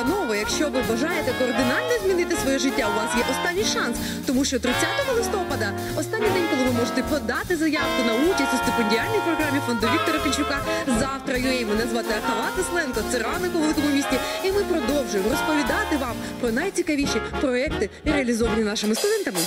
Панове, якщо ви бажаєте кардинально змінити своє життя, у вас є останній шанс, тому що 30 листопада останній день, коли ви можете подати заявку на участь у стипендіальній програмі фонду Віктора Пінчука. Завтра UA. Мене звати Ахава Тесленко. Це ранок у великому місті. І ми продовжуємо розповідати вам про найцікавіші проекти, реалізовані нашими студентами.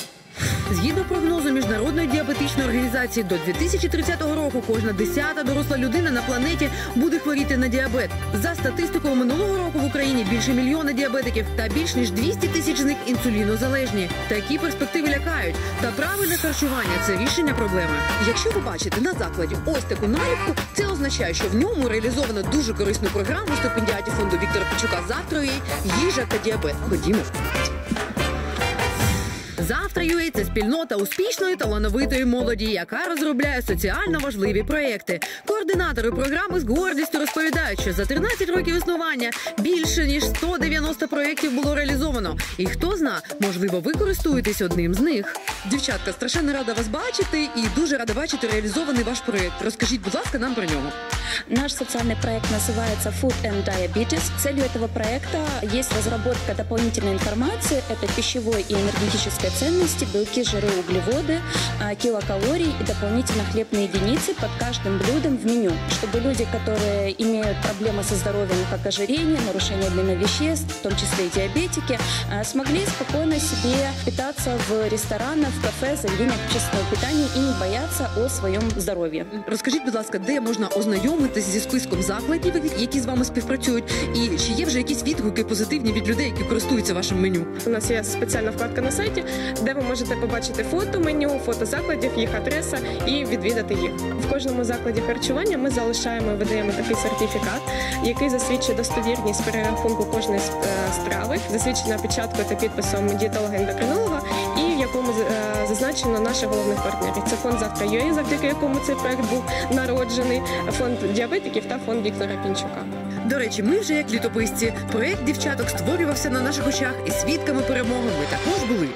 Згідно прогнозу міжнародної діабетичної організації, до 2030 року кожна десята доросла людина на планеті буде хворіти на діабет. За статистикою минулого року в Україні більше мільйона діабетиків та більш ніж 200 тисяч з них інсулінозалежні. Такі перспективи лякають. Та правильне харчування це рішення проблеми. Якщо ви бачите на закладі ось таку наліпку, це означає, що в ньому реалізовано дуже корисну програму стипендіатів фонду Віктора Печука. Завтра їй їжа та діабет. Ходімо. Завтра UA – це спільнота успішної талановитої молоді, яка розробляє соціально важливі проекти. Координатори програми з гордістю розповідають, що за 13 років існування більше ніж 190 проєктів було реалізовано. І хто зна, можливо, ви користуєтесь одним з них. Дівчатка, страшенно рада вас бачити і дуже рада бачити реалізований ваш проєкт. Розкажіть, будь ласка, нам про нього. Наш социальный проект называется Food and Diabetes. Целью этого проекта есть разработка дополнительной информации. Это пищевой и энергетической ценности, белки, жиры, углеводы, а, килокалорий и дополнительно хлебные единицы под каждым блюдом в меню, чтобы люди, которые имеют проблемы со здоровьем, как ожирение, нарушение обмена веществ, в том числе и диабетики, а, смогли спокойно себе питаться в ресторанах, в кафе, заведениях общественного питания и не бояться о своем здоровье. Розкажіть, будь ласка, де можна ознайомитись зі списком закладів, які з вами співпрацюють, і чи є вже якісь відгуки позитивні від людей, які користуються вашим меню? У нас є спеціальна вкладка на сайті, де ви можете побачити фото меню, фото закладів, їх адреса і відвідати їх. В кожному закладі харчування ми залишаємо видаємо такий сертифікат, який засвідчує достовірність перерахунку кожної е, страви, засвідчена печаткою та підписом дієтолога-ендокринолога, і в якому е, зазначено наших головних партнерів. Це фонд завтра ЮЕ», завдяки якому цей проект був народжений, фонд діабетиків та фонд Віктора Пінчука. До речі, ми вже як літописці. Проєкт дівчаток створювався на наших очах, і свідками перемоги ми також були.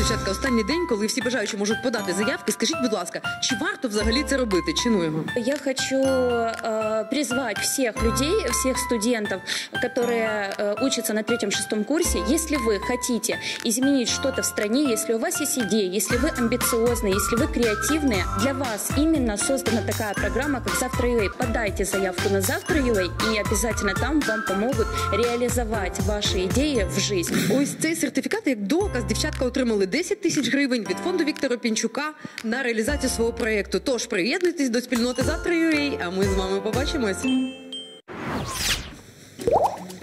Дівчатка, останній день, коли всі бажаючі можуть подати заявки, скажіть, будь ласка, чи варто взагалі це робити? Чи ну його? Я хочу э, призвать всех людей, всех студентов, которые э, учатся на третьем-шестом курсе, если вы хотите изменить что-то в стране, если у вас есть идеи, если вы амбициозные, если вы креативные, для вас именно создана такая программа, как «Завтра UA». Подайте заявку на «Завтра UA», и обязательно там вам помогут реализовать ваши идеи в жизнь. Ось цей сертифікат як доказ. Дівчатка отримали 10 тисяч гривень від фонду Віктора Пінчука на реалізацію свого проєкту. Тож приєднуйтесь до спільноти завтра UA, а ми з вами побачимось.